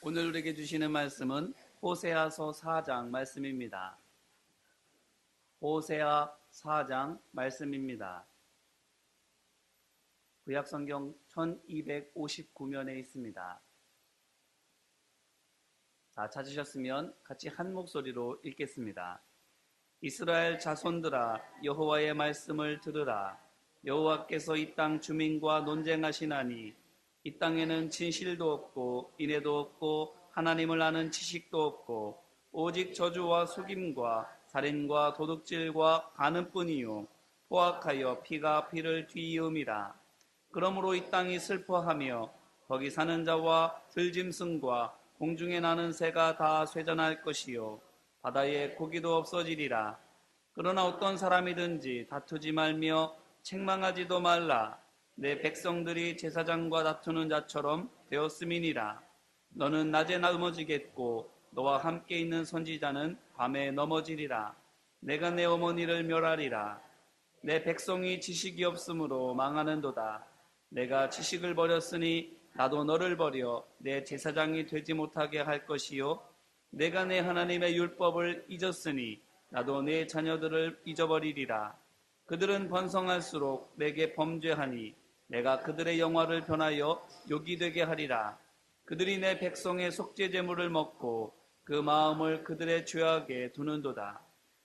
오늘 우리에게 주시는 말씀은 호세아서 4장 말씀입니다. 호세아 4장 말씀입니다. 구약 성경 1259면에 있습니다. 자, 찾으셨으면 같이 한 목소리로 읽겠습니다. 이스라엘 자손들아 여호와의 말씀을 들으라 여호와께서 이 땅 주민과 논쟁하시나니 이 땅에는 진실도 없고 인애도 없고 하나님을 아는 지식도 없고 오직 저주와 속임과 살인과 도둑질과 가는뿐이요. 포악하여 피가 피를 뒤이음이라. 그러므로 이 땅이 슬퍼하며 거기 사는 자와 들짐승과 공중에 나는 새가 다 쇠전할 것이요. 바다에 고기도 없어지리라. 그러나 어떤 사람이든지 다투지 말며 책망하지도 말라 내 백성들이 제사장과 다투는 자처럼 되었음이니라. 너는 낮에 넘어지겠고 너와 함께 있는 선지자는 밤에 넘어지리라. 내가 내 어머니를 멸하리라. 내 백성이 지식이 없으므로 망하는도다. 내가 지식을 버렸으니 나도 너를 버려 내 제사장이 되지 못하게 할 것이요. 내가 내 하나님의 율법을 잊었으니 나도 내 자녀들을 잊어버리리라. 그들은 번성할수록 내게 범죄하니 내가 그들의 영화를 변하여 욕이 되게 하리라. 그들이 내 백성의 속죄 제물을 먹고 그 마음을 그들의 죄악에 두는도다.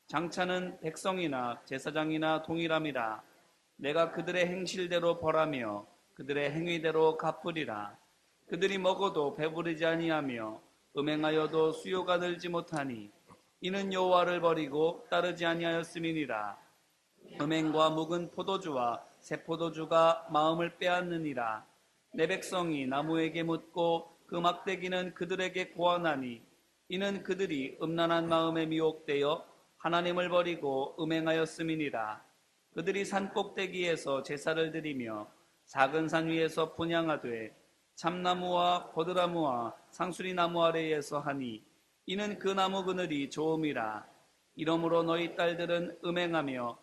장차는 백성이나 제사장이나 동일함이라. 내가 그들의 행실대로 벌하며 그들의 행위대로 갚으리라. 그들이 먹어도 배부르지 아니하며 음행하여도 수요가 늘지 못하니 이는 여호와를 버리고 따르지 아니하였음이니라. 음행과 묵은 포도주와 새 포도주가 마음을 빼앗느니라. 내 백성이 나무에게 묻고 그 막대기는 그들에게 고하나니 이는 그들이 음란한 마음에 미혹되어 하나님을 버리고 음행하였음이니라. 그들이 산 꼭대기에서 제사를 드리며 작은 산 위에서 분양하되 참나무와 버드나무와 상수리나무 아래에서 하니 이는 그 나무 그늘이 좋음이라. 이러므로 너희 딸들은 음행하며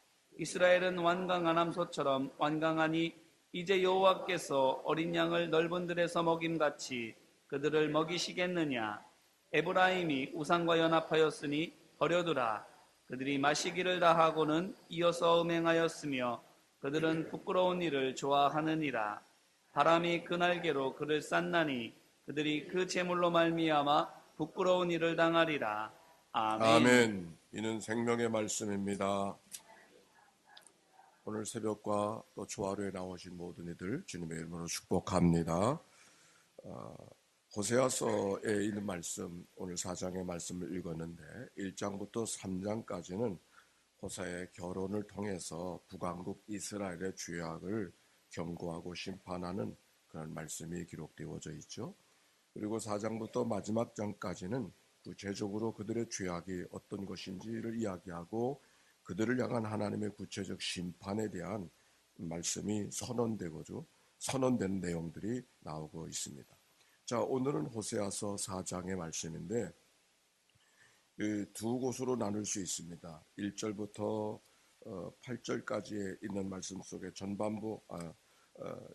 이스라엘은 완강한 암소처럼 완강하니 이제 여호와께서 어린 양을 넓은 들에서 먹임같이 그들을 먹이시겠느냐 에브라임이 우상과 연합하였으니 버려두라 그들이 마시기를 다하고는 이어서 음행하였으며 그들은 부끄러운 일을 좋아하느니라 바람이 그 날개로 그를 쌌나니 그들이 그 제물로 말미암아 부끄러운 일을 당하리라 아멘. 아멘. 이는 생명의 말씀입니다. 오늘 새벽과 또 조화로에 나오신 모든 이들 주님의 이름으로 축복합니다. 어, 호세아서에 있는 말씀 오늘 4장의 말씀을 읽었는데 1장부터 3장까지는 호사의 결혼을 통해서 북왕국 이스라엘의 죄악을 경고하고 심판하는 그런 말씀이 기록되어져 있죠. 그리고 4장부터 마지막 장까지는 구체적으로 그들의 죄악이 어떤 것인지를 이야기하고 그들을 향한 하나님의 구체적 심판에 대한 말씀이 선언되고죠. 선언된 내용들이 나오고 있습니다. 자, 오늘은 호세아서 4장의 말씀인데 두 곳으로 나눌 수 있습니다. 1절부터 8절까지의 있는 말씀 속에 전반부 아,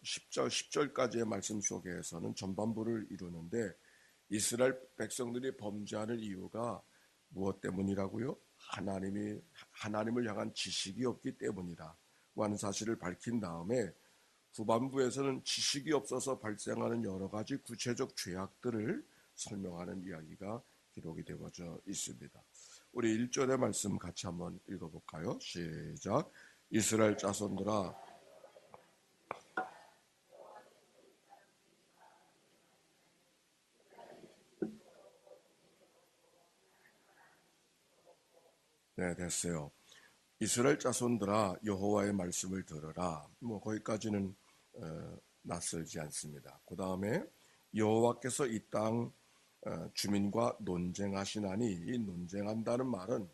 10절 10절까지의 말씀 속에서는 전반부를 이루는데 이스라엘 백성들이 범죄하는 이유가 무엇 때문이라고요? 하나님이 하나님을 향한 지식이 없기 때문이다. 하는 사실을 밝힌 다음에 후반부에서는 지식이 없어서 발생하는 여러 가지 구체적 죄악들을 설명하는 이야기가 기록이 되어져 있습니다. 우리 1절의 말씀 같이 한번 읽어볼까요? 시작. 이스라엘 자손들아 네, 됐어요. 이스라엘 자손들아 여호와의 말씀을 들으라. 뭐 거기까지는 어, 낯설지 않습니다. 그 다음에 여호와께서 이땅 어, 주민과 논쟁하시나니 이 논쟁한다는 말은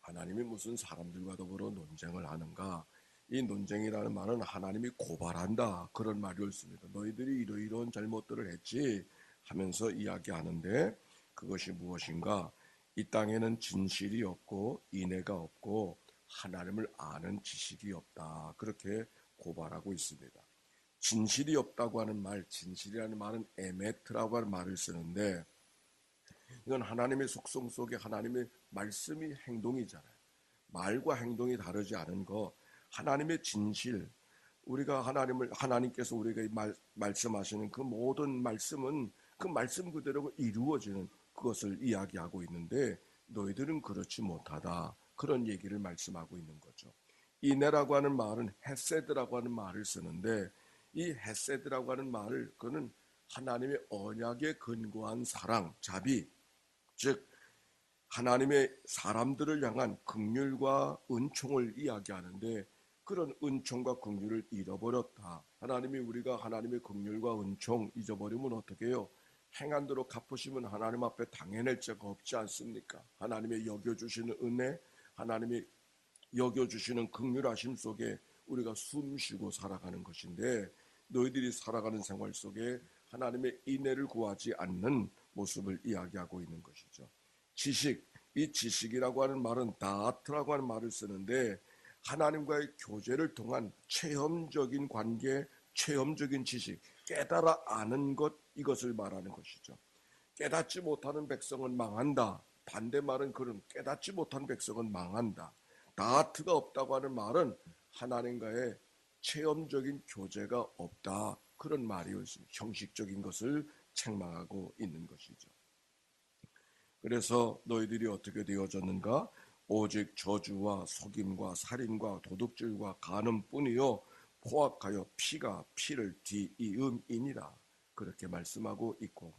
하나님이 무슨 사람들과 더불어 논쟁을 하는가? 이 논쟁이라는 말은 하나님이 고발한다 그런 말이었습니다. 너희들이 이러이러한 잘못들을 했지 하면서 이야기하는데 그것이 무엇인가? 이 땅에는 진실이 없고 인애가 없고 하나님을 아는 지식이 없다 그렇게 고발하고 있습니다. 진실이 없다고 하는 말, 진실이라는 말은 에메트라고 하는 말을 쓰는데 이건 하나님의 속성 속에 하나님의 말씀이 행동이잖아요. 말과 행동이 다르지 않은 거 하나님의 진실 우리가 하나님을 하나님께서 우리가 말, 말씀하시는 그 모든 말씀은 그 말씀 그대로 이루어지는 그것을 이야기하고 있는데 너희들은 그렇지 못하다 그런 얘기를 말씀하고 있는 거죠. 이내라고 하는 말은 헤세드라고 하는 말을 쓰는데 이 헤세드라고 하는 말을 그는 하나님의 언약에 근거한 사랑, 자비, 즉 하나님의 사람들을 향한 긍휼과 은총을 이야기하는데 그런 은총과 긍휼을 잃어버렸다. 하나님이 우리가 하나님의 긍휼과 은총 잊어버리면 어떻게 해요? 행한 대로 갚으시면 하나님 앞에 당해낼 자가 없지 않습니까? 하나님의 여겨주시는 은혜, 하나님이 여겨주시는 긍휼하심 속에 우리가 숨쉬고 살아가는 것인데 너희들이 살아가는 생활 속에 하나님의 인애를 구하지 않는 모습을 이야기하고 있는 것이죠. 지식, 이 지식이라고 하는 말은 다트라고 하는 말을 쓰는데 하나님과의 교제를 통한 체험적인 관계, 체험적인 지식, 깨달아 아는 것 이것을 말하는 것이죠. 깨닫지 못하는 백성은 망한다. 반대말은 그런 깨닫지 못한 백성은 망한다. 다트가 없다고 하는 말은 하나님과의 체험적인 교제가 없다. 그런 말이었습니다. 형식적인 것을 책망하고 있는 것이죠. 그래서 너희들이 어떻게 되어졌는가? 오직 저주와 속임과 살인과 도둑질과 간음뿐이요 포악하여 피가 피를 뒤이음이니라 그렇게 말씀하고 있고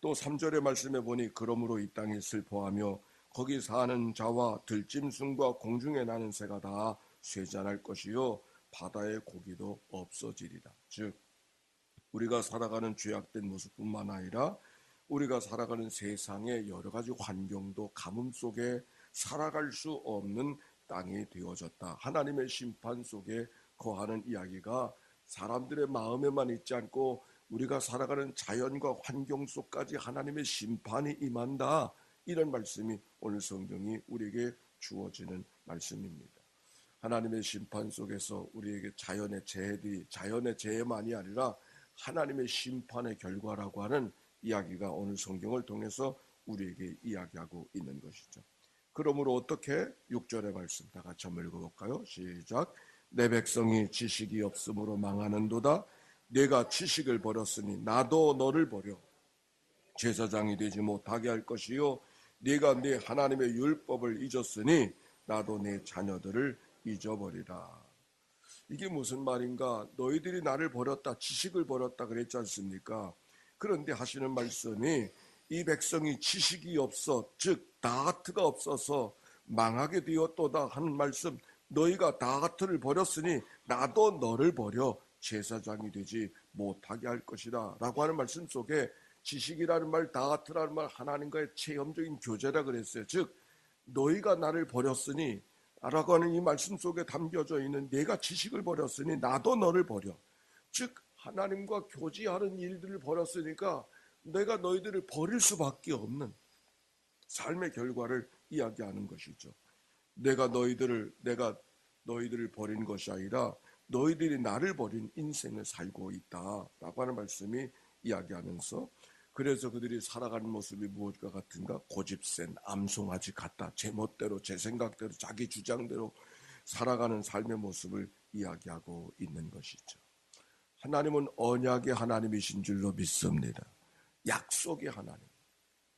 또 3절의 말씀에 보니 그러므로 이 땅이 슬퍼하며 거기 사는 자와 들짐승과 공중에 나는 새가 다 쇠잔할 것이요 바다의 고기도 없어지리라 즉 우리가 살아가는 죄악된 모습뿐만 아니라 우리가 살아가는 세상의 여러 가지 환경도 가뭄 속에 살아갈 수 없는 땅이 되어졌다. 하나님의 심판 속에 거하는 이야기가 사람들의 마음에만 있지 않고 우리가 살아가는 자연과 환경 속까지 하나님의 심판이 임한다. 이런 말씀이 오늘 성경이 우리에게 주어지는 말씀입니다. 하나님의 심판 속에서 우리에게 자연의 재해들이 자연의 재해만이 아니라 하나님의 심판의 결과라고 하는 이야기가 오늘 성경을 통해서 우리에게 이야기하고 있는 것이죠. 그러므로 어떻게 6절의 말씀 다 같이 한번 읽어볼까요? 시작. 내 백성이 지식이 없으므로 망하는도다. 내가 지식을 버렸으니 나도 너를 버려 제사장이 되지 못하게 할 것이요. 네가 네 하나님의 율법을 잊었으니 나도 내 자녀들을 잊어버리라. 이게 무슨 말인가? 너희들이 나를 버렸다, 지식을 버렸다 그랬지 않습니까? 그런데 하시는 말씀이 이 백성이 지식이 없어, 즉 다하트가 없어서 망하게 되었도다 하는 말씀. 너희가 다하트를 버렸으니 나도 너를 버려 제사장이 되지 못하게 할 것이다. 라고 하는 말씀 속에 지식이라는 말, 다하트라는 말, 하나님과의 체험적인 교제라 그랬어요. 즉, 너희가 나를 버렸으니 라고 하는 이 말씀 속에 담겨져 있는 내가 지식을 버렸으니 나도 너를 버려. 즉 하나님과 교제하는 일들을 버렸으니까 내가 너희들을 버릴 수밖에 없는 삶의 결과를 이야기하는 것이죠. 내가 너희들을 내가 너희들을 버린 것이 아니라 너희들이 나를 버린 인생을 살고 있다라고 하는 말씀이 이야기하면서 그래서 그들이 살아가는 모습이 무엇과 같은가? 고집센 암송아지 같다. 제 멋대로, 제 생각대로, 자기 주장대로 살아가는 삶의 모습을 이야기하고 있는 것이죠. 하나님은 언약의 하나님이신 줄로 믿습니다. 약속의 하나님.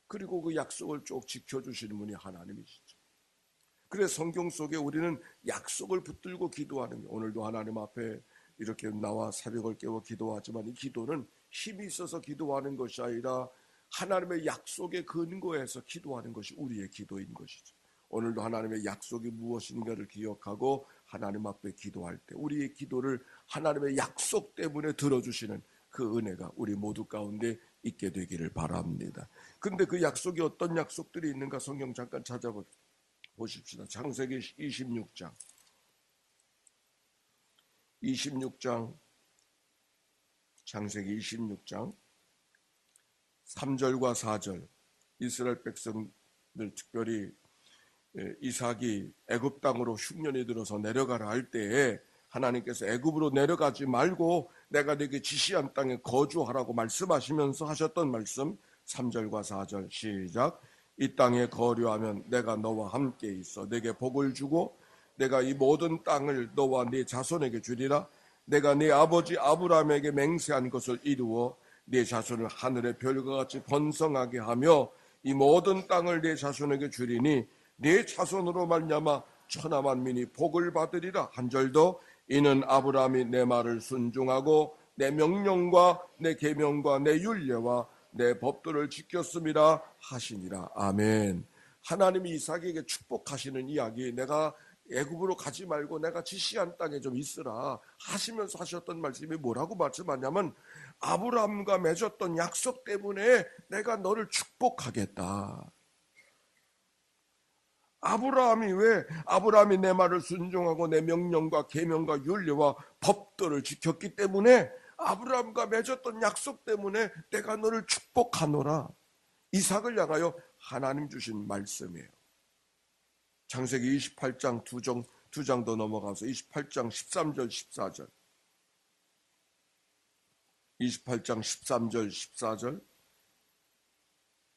그리고 그 약속을 쭉 지켜주시는 분이 하나님이시죠. 그래서 성경 속에 우리는 약속을 붙들고 기도하는 게 오늘도 하나님 앞에 이렇게 나와 새벽을 깨워 기도하지만 이 기도는 힘이 있어서 기도하는 것이 아니라 하나님의 약속에 근거해서 기도하는 것이 우리의 기도인 것이죠. 오늘도 하나님의 약속이 무엇인가를 기억하고 하나님 앞에 기도할 때 우리의 기도를 하나님의 약속 때문에 들어주시는 그 은혜가 우리 모두 가운데 있게 되기를 바랍니다. 근데 그 약속이 어떤 약속들이 있는가 성경 잠깐 찾아 보십시다. 창세기 26장. 26장. 창세기 26장. 3절과 4절. 이스라엘 백성들 특별히 예, 이삭이 애굽 땅으로 흉년이 들어서 내려가라 할 때에 하나님께서 애굽으로 내려가지 말고 내가 네게 지시한 땅에 거주하라고 말씀하시면서 하셨던 말씀. 3절과 4절 시작 이 땅에 거류하면 내가 너와 함께 있어. 내게 복을 주고 내가 이 모든 땅을 너와 네 자손에게 주리라. 내가 네 아버지 아브라함에게 맹세한 것을 이루어 네 자손을 하늘의 별과 같이 번성하게 하며 이 모든 땅을 네 자손에게 주리니 네 자손으로 말미암아 천하 만민이 복을 받으리라. 한절더 이는 아브라함이 내 말을 순종하고 내 명령과 내 계명과 내 율례와 내 법도를 지켰음이라 하시니라 아멘 하나님이 이삭에게 축복하시는 이야기 내가 애굽으로 가지 말고 내가 지시한 땅에 좀 있으라 하시면서 하셨던 말씀이 뭐라고 말씀하냐면 아브라함과 맺었던 약속 때문에 내가 너를 축복하겠다. 아브라함이 왜 아브라함이 내 말을 순종하고 내 명령과 계명과 윤리와 법도를 지켰기 때문에 아브라함과 맺었던 약속 때문에 내가 너를 축복하노라. 이삭을 향하여 하나님 주신 말씀이에요. 창세기 28장 두 장, 두장더 넘어가서 28장 13절 14절 28장 13절 14절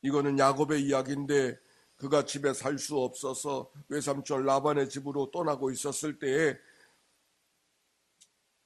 이거는 야곱의 이야기인데 그가 집에 살 수 없어서 외삼촌 라반의 집으로 떠나고 있었을 때에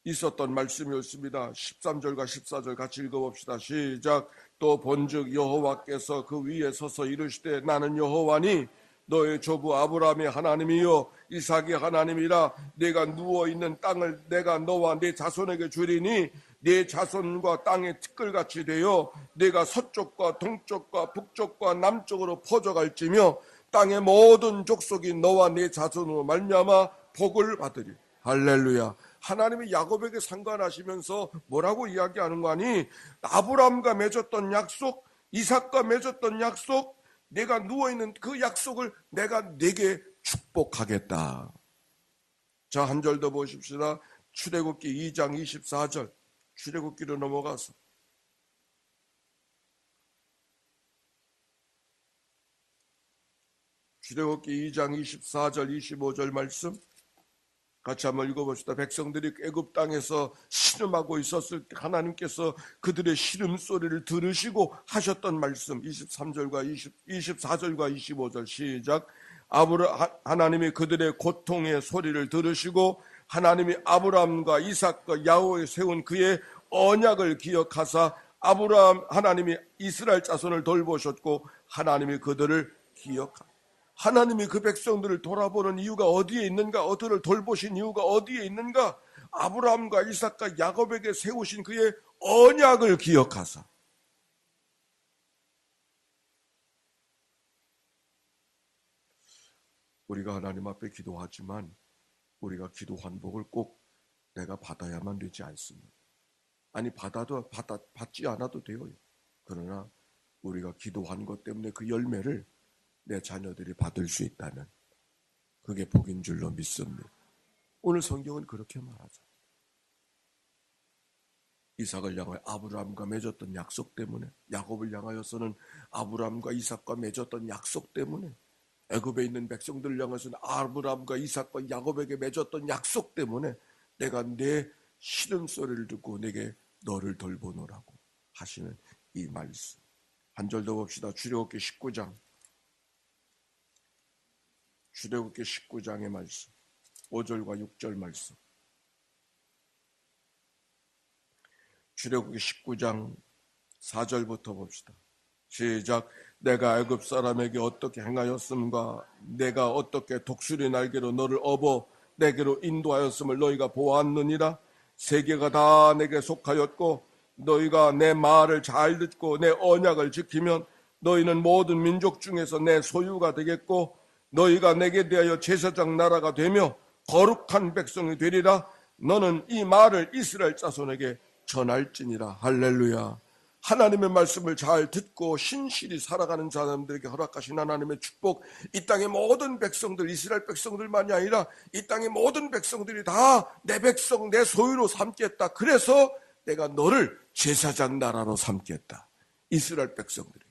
있었던 말씀이었습니다. 13절과 14절 같이 읽어봅시다. 시작. 또 본즉 여호와께서 그 위에 서서 이르시되 나는 여호와니 너의 조부 아브라함의 하나님이요 이삭의 하나님이라 내가 누워 있는 땅을 내가 너와 네 자손에게 주리니 네 자손과 땅의 티끌같이 되어 내가 서쪽과 동쪽과 북쪽과 남쪽으로 퍼져갈지며 땅의 모든 족속이 너와 네 자손으로 말미암아 복을 받으리 할렐루야 하나님이 야곱에게 상관하시면서 뭐라고 이야기하는 거 아니 아브라함과 맺었던 약속 이삭과 맺었던 약속 내가 누워있는 그 약속을 내가 내게 축복하겠다. 자, 한 절 더 보십시다. 출애굽기 2장 24절. 출애굽기로 넘어가서 출애굽기 2장 24절 25절 말씀 같이 한번 읽어봅시다. 백성들이 애굽 땅에서 신음하고 있었을 때 하나님께서 그들의 신음 소리를 들으시고 하셨던 말씀 23절과 20, 24절과 25절 시작. 아브라 하나님이 그들의 고통의 소리를 들으시고 하나님이 아브라함과 이삭과 야호에 세운 그의 언약을 기억하사 아브라함 하나님이 이스라엘 자손을 돌보셨고 하나님이 그들을 기억하 하나님이 그 백성들을 돌아보는 이유가 어디에 있는가? 어들을 돌보신 이유가 어디에 있는가? 아브라함과 이삭과 야곱에게 세우신 그의 언약을 기억하사 우리가 하나님 앞에 기도하지만 우리가 기도 환복을 꼭 내가 받아야만 되지 않습니다. 아니 받아도 받아, 받지 않아도 돼요. 그러나 우리가 기도한 것 때문에 그 열매를 내 자녀들이 받을 수 있다는 그게 복인 줄로 믿습니다. 오늘 성경은 그렇게 말하죠. 이삭을 향하여 아브라함과 맺었던 약속 때문에 야곱을 향하여서는 아브라함과 이삭과 맺었던 약속 때문에 애굽에 있는 백성들을 향해서는 아브라함과 이삭과 야곱에게 맺었던 약속 때문에 내가 내 신음소리를 듣고 내게 너를 돌보노라고 하시는 이 말씀 한 절 더 봅시다 출애굽기 19장 출애굽기 19장의 말씀 5절과 6절 말씀. 출애굽기 19장 4절부터 봅시다. 시작. 내가 애굽 사람에게 어떻게 행하였음과 내가 어떻게 독수리 날개로 너를 업어 내게로 인도하였음을 너희가 보았느니라? 세계가 다 내게 속하였고 너희가 내 말을 잘 듣고 내 언약을 지키면 너희는 모든 민족 중에서 내 소유가 되겠고 너희가 내게 대하여 제사장 나라가 되며 거룩한 백성이 되리라 너는 이 말을 이스라엘 자손에게 전할지니라 할렐루야 하나님의 말씀을 잘 듣고 신실히 살아가는 사람들에게 허락하신 하나님의 축복, 이 땅의 모든 백성들, 이스라엘 백성들만이 아니라 이 땅의 모든 백성들이 다 내 백성, 내 소유로 삼겠다. 그래서 내가 너를 제사장 나라로 삼겠다. 이스라엘 백성들에게.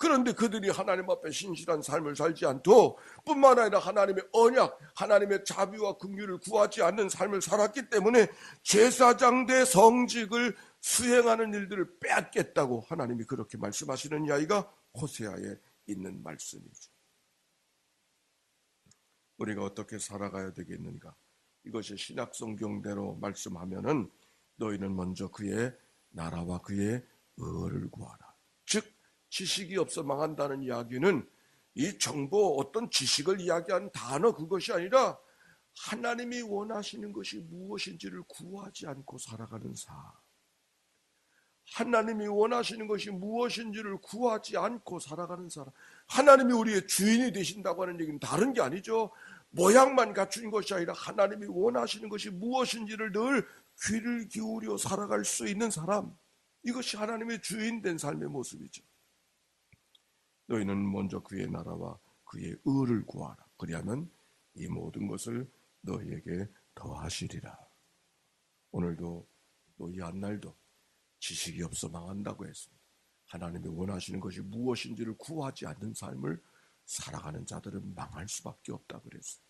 그런데 그들이 하나님 앞에 신실한 삶을 살지 않고 뿐만 아니라 하나님의 언약, 하나님의 자비와 긍휼을 구하지 않는 삶을 살았기 때문에 제사장 대 성직을 수행하는 일들을 빼앗겠다고 하나님이 그렇게 말씀하시는 이야기가 호세아에 있는 말씀이죠. 우리가 어떻게 살아가야 되겠는가? 이것이 신약 성경대로 말씀하면은 너희는 먼저 그의 나라와 그의 의를 구하라. 즉 지식이 없어 망한다는 이야기는 이 정보 어떤 지식을 이야기하는 단어 그것이 아니라 하나님이 원하시는 것이 무엇인지를 구하지 않고 살아가는 삶. 하나님이 원하시는 것이 무엇인지를 구하지 않고 살아가는 사람. 하나님이 우리의 주인이 되신다고 하는 얘기는 다른 게 아니죠. 모양만 갖춘 것이 아니라 하나님이 원하시는 것이 무엇인지를 늘 귀를 기울여 살아갈 수 있는 사람. 이것이 하나님의 주인 된 삶의 모습이죠. 너희는 먼저 그의 나라와 그의 의를 구하라. 그리하면 이 모든 것을 너희에게 더하시리라. 오늘도 너희 한날도 지식이 없어 망한다고 했습니다. 하나님이 원하시는 것이 무엇인지를 구하지 않는 삶을 살아가는 자들은 망할 수밖에 없다 그랬어요.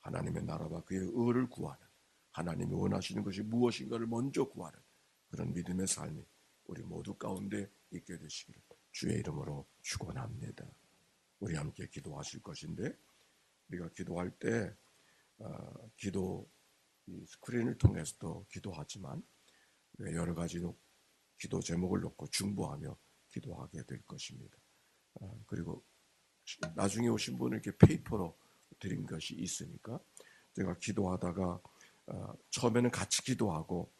하나님의 나라와 그의 의를 구하는 하나님이 원하시는 것이 무엇인가를 먼저 구하는 그런 믿음의 삶이 우리 모두 가운데 있게 되시기를 주의 이름으로 축원합니다. 우리 함께 기도하실 것인데 우리가 기도할 때 어, 기도 스크린을 통해서도 기도하지만 여러 가지 기도 제목을 놓고 중보하며 기도하게 될 것입니다. 어, 그리고 나중에 오신 이렇게 페이퍼로 드린 것이 있으니까 제가 기도하다가 어, 처음에는 같이 기도하고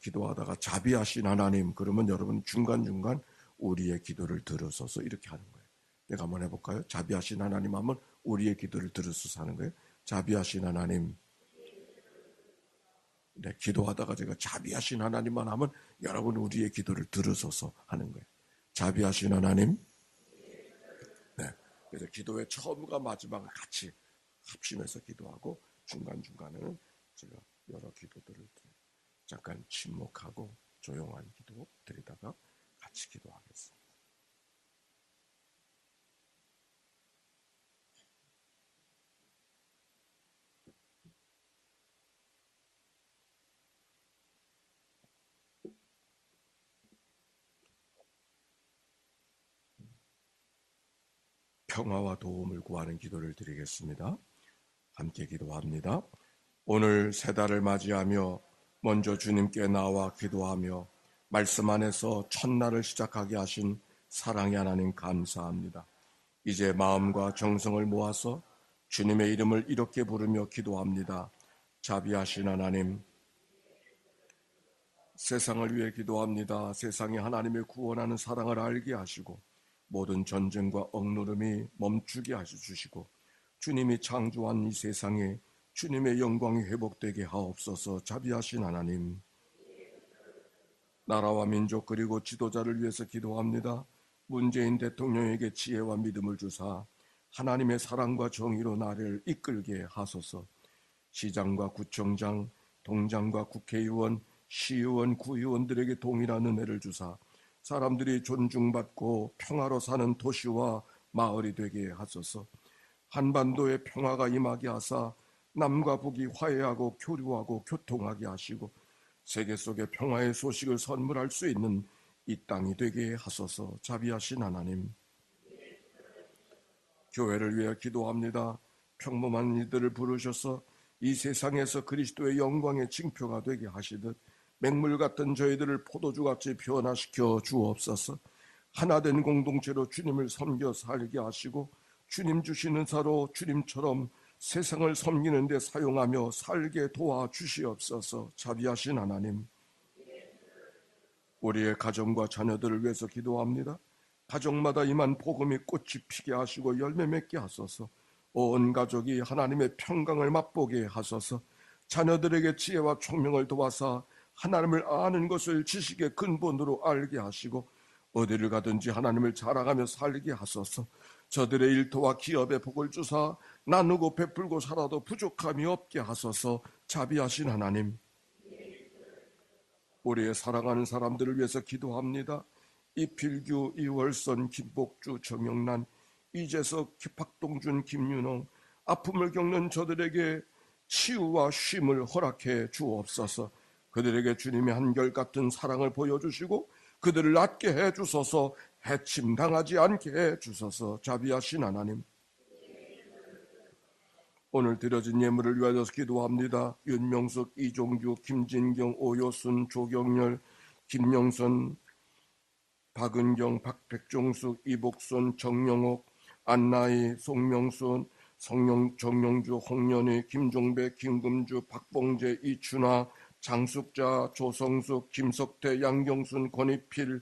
기도하다가 자비하신 하나님 그러면 여러분 중간 중간 우리의 기도를 들으소서 이렇게 하는 거예요. 내가 한번 해볼까요? 자비하신 하나님 하면 우리의 기도를 들으소서 하는 거예요. 자비하신 하나님. 네, 기도하다가 제가 자비하신 하나님만 하면 여러분 우리의 기도를 들으소서 하는 거예요. 자비하신 하나님. 네, 그래서 기도의 처음과 마지막을 같이 합심해서 기도하고 중간중간에는 제가 여러 기도들을 잠깐 침묵하고 조용한 기도 드리다가 같이 기도하겠습니다. 평화와 도움을 구하는 기도를 드리겠습니다. 함께 기도합니다. 오늘 새 달을 맞이하며 먼저 주님께 나와 기도하며 말씀 안에서 첫날을 시작하게 하신 사랑의 하나님 감사합니다. 이제 마음과 정성을 모아서 주님의 이름을 이렇게 부르며 기도합니다. 자비하신 하나님, 세상을 위해 기도합니다. 세상에 하나님의 구원하는 사랑을 알게 하시고 모든 전쟁과 억누름이 멈추게 하시주시고 주님이 창조한 이 세상에 주님의 영광이 회복되게 하옵소서 자비하신 하나님 나라와 민족 그리고 지도자를 위해서 기도합니다. 문재인 대통령에게 지혜와 믿음을 주사 하나님의 사랑과 정의로 나를 이끌게 하소서. 시장과 구청장, 동장과 국회의원, 시의원, 구의원들에게 동일한 은혜를 주사 사람들이 존중받고 평화로 사는 도시와 마을이 되게 하소서. 한반도의 평화가 임하게 하사 남과 북이 화해하고 교류하고 교통하게 하시고 세계 속의 평화의 소식을 선물할 수 있는 이 땅이 되게 하소서 자비하신 하나님. 교회를 위해 기도합니다. 평범한 이들을 부르셔서 이 세상에서 그리스도의 영광의 징표가 되게 하시듯 맹물 같은 저희들을 포도주같이 변화시켜 주옵소서. 하나된 공동체로 주님을 섬겨 살게 하시고 주님 주시는 사로 주님처럼 세상을 섬기는 데 사용하며 살게 도와주시옵소서 자비하신 하나님. 우리의 가정과 자녀들을 위해서 기도합니다. 가정마다 임한 복음이 꽃이 피게 하시고 열매 맺게 하소서. 온 가족이 하나님의 평강을 맛보게 하소서. 자녀들에게 지혜와 총명을 도와서 하나님을 아는 것을 지식의 근본으로 알게 하시고 어디를 가든지 하나님을 자랑하며 살게 하소서. 저들의 일터와 기업에 복을 주사 나누고 베풀고 살아도 부족함이 없게 하소서. 자비하신 하나님. 우리의 사랑하는 사람들을 위해서 기도합니다. 이필규, 이월선, 김복주, 정영란, 이재석, 박동준, 김윤홍 아픔을 겪는 저들에게 치유와 쉼을 허락해 주옵소서. 그들에게 주님의 한결같은 사랑을 보여주시고 그들을 낫게 해 주소서. 해침 당하지 않게 해 주소서. 자비하신 하나님. 오늘 드려진 예물을 위하여 기도합니다. 윤명숙, 이종규, 김진경, 오효순, 조경열, 김영선, 박은경, 박백종숙, 이복순, 정영옥, 안나희, 송명순, 성령, 정영주, 홍연희, 김종배, 김금주, 박봉재, 이춘아, 장숙자, 조성숙, 김석태, 양경순, 권희필,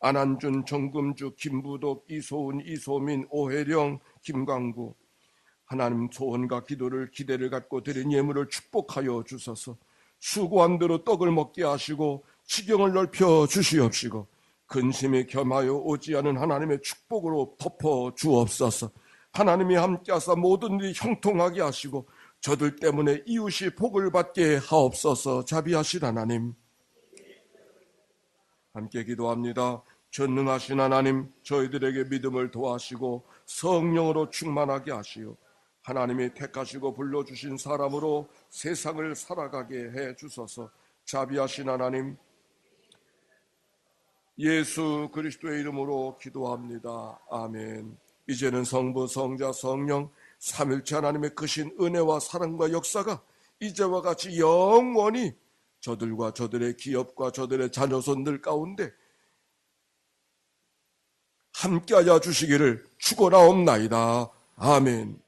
안한준, 정금주, 김부덕, 이소은, 이소민, 오혜령, 김광구. 하나님 소원과 기도를 기대를 갖고 드린 예물을 축복하여 주소서. 수고한 대로 떡을 먹게 하시고 지경을 넓혀 주시옵시고 근심에 겸하여 오지 않은 하나님의 축복으로 덮어 주옵소서. 하나님이 함께하사 모든 일이 형통하게 하시고 저들 때문에 이웃이 복을 받게 하옵소서 자비하신 하나님 함께 기도합니다. 전능하신 하나님, 저희들에게 믿음을 도하시고 성령으로 충만하게 하시오. 하나님이 택하시고 불러주신 사람으로 세상을 살아가게 해 주소서. 자비하신 하나님, 예수 그리스도의 이름으로 기도합니다. 아멘. 이제는 성부, 성자, 성령, 삼일체 하나님의 크신 은혜와 사랑과 역사가 이제와 같이 영원히 저들과 저들의 기업과 저들의 자녀손들 가운데 함께하여 주시기를 축원하옵나이다. 아멘.